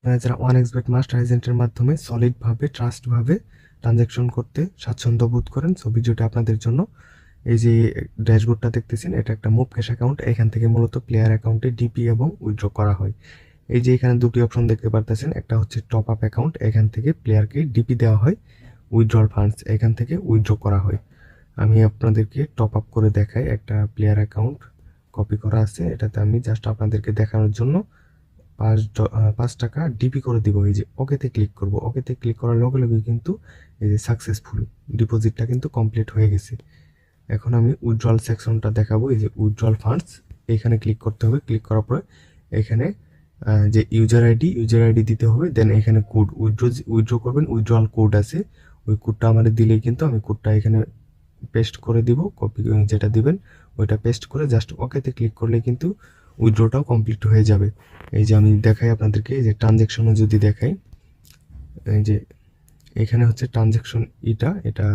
আপনারা যারা one এক্সবেট master এজেন্টের মাধ্যমে সলিডভাবে ট্রাস্টভাবে ট্রানজ্যাকশন করতে স্বাচ্ছন্দ্য বোধ করেন। সো ভিডিওটা আপনাদের জন্য এই যে ড্যাশবোর্ডটা দেখতেছেন, এটা একটা মুভ ক্যাশ অ্যাকাউন্ট এখান থেকে মূলত প্লেয়ার অ্যাকাউন্টে ডিপি এবং উইথড্র করা হয়। এই যে এখানে দুটি অপশন দেখতে পারতেছেন, একটা হচ্ছে টপ আপ অ্যাকাউন্ট এখান থেকে প্লেয়ারকে ডিপি দেওয়া হয় উইথড্রল ফান্ডস এখান থেকে উইথড্র করা হয়। আমি আপনাদেরকে টপ আপ করে দেখাই, একটা প্লেয়ার অ্যাকাউন্ট কপি করা আছে, এটাতে আমি জাস্ট আপনাদেরকে দেখানোর জন্য পাঁচ পাঁচ টাকা ডিপি করে দিব। এই যে ওকেতে ক্লিক করব। ওকেতে ক্লিক করার লগে লগে কিন্তু এই যে সাকসেসফুল ডিপোজিটটা কিন্তু কমপ্লিট হয়ে গেছে। এখন আমি উইথড্রল সেকশনটা দেখাবো। এই যে উইথড্রল ফান্ডস এখানে ক্লিক করতে হবে। ক্লিক করার পরে এখানে যে ইউজার আইডি ইউজার আইডি দিতে হবে। দেন এখানে কোড উইথড্র উইথড্র করবেন। উইথড্রল কোড আছে। ওই কোডটা আমাদের দিলেই কিন্তু আমি কোডটা এখানে পেস্ট করে দিব। কপি যেটা দিবেন, ওইটা পেস্ট করে জাস্ট ওকেতে ক্লিক করলে কিন্তু উইথড্রটাও কমপ্লিট হয়ে যাবে। এই যে আমি দেখাই আপনাদেরকে, এই যে ট্রানজ্যাকশনও যদি দেখাই, এই যে এখানে হচ্ছে ট্রানজ্যাকশন ইটা, এটা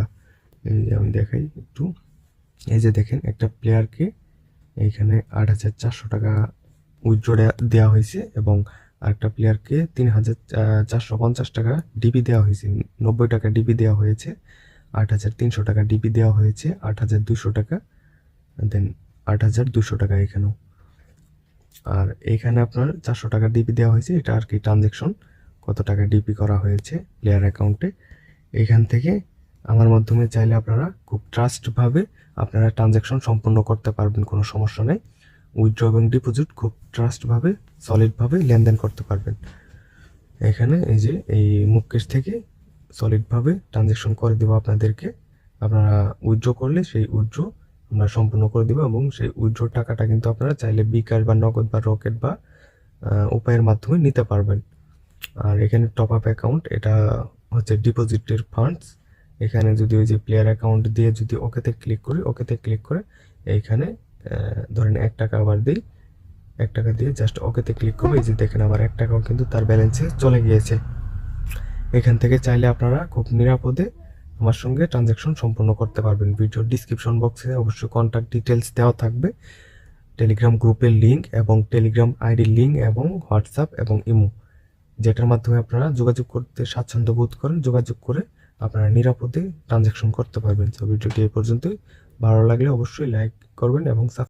এই যে আমি দেখাই একটু। এই যে দেখেন, একটা প্লেয়ারকে এইখানে আট হাজার চারশো টাকা উইথড্র দেওয়া হয়েছে এবং আরেকটা প্লেয়ারকে তিন হাজার চারশো পঞ্চাশ টাকা ডিপি দেওয়া হয়েছে। নব্বই টাকা ডিবি দেওয়া হয়েছে, আট হাজার তিনশো টাকা ডিপি দেওয়া হয়েছে, আট হাজার দুশো টাকা দেন আট হাজার দুশো টাকা এখানেও। আর এখানে আপনার চারশো টাকা ডিপি দেওয়া হয়েছে। এটা আর কি ট্রানজ্যাকশন কত টাকা ডিপি করা হয়েছে প্লেয়ার অ্যাকাউন্টে এখান থেকে আমার মাধ্যমে চাইলে আপনারা খুব ট্রাস্টভাবে আপনারা ট্রানজ্যাকশন সম্পূর্ণ করতে পারবেন, কোনো সমস্যা নেই। উইথড্র এবং ডিপোজিট খুব ট্রাস্টভাবে সলিডভাবে লেনদেন করতে পারবেন। এখানে এই যে এই মুকেশ থেকে সলিডভাবে ট্রানজ্যাকশন করে দেবো আপনাদেরকে। আপনারা উইথড্র করলে সেই উইথড্র আমরা সম্পূর্ণ করে দেবো এবং সেই উইথড্র টাকাটা কিন্তু আপনারা চাইলে বিকাশ বা নগদ বা রকেট বা উপায়ের মাধ্যমে নিতে পারবেন। আর এখানে টপ আপ অ্যাকাউন্ট এটা হচ্ছে ডিপোজিটের ফান্ডস এখানে যদি ওই যে প্লেয়ার অ্যাকাউন্ট দিয়ে যদি ওকেতে ক্লিক করি, ওকেতে ক্লিক করে এইখানে ধরেন এক টাকা আবার দিই। এক টাকা দিয়ে জাস্ট ওকেতে ক্লিক করব। এই যে দেখেন আমার এক টাকাও কিন্তু তার ব্যালেন্সে চলে গিয়েছে। এখান থেকে চাইলে আপনারা খুব নিরাপদে আমার সঙ্গে ট্রানজ্যাকশন সম্পন্ন করতে পারবেন। ভিডিওর ডিসক্রিপশন বক্সে অবশ্যই কন্ট্যাক্ট ডিটেলস দেওয়া থাকবে। টেলিগ্রাম গ্রুপের লিঙ্ক এবং টেলিগ্রাম আইডির লিঙ্ক এবং হোয়াটসঅ্যাপ এবং ইমো যেটার মাধ্যমে আপনারা যোগাযোগ করতে স্বাচ্ছন্দ্য বোধ করেন, যোগাযোগ করে আপনারা নিরাপদে ট্রানজ্যাকশন করতে পারবেন। তো ভিডিওটি এই পর্যন্তই। ভালো লাগলে অবশ্যই লাইক করবেন এবং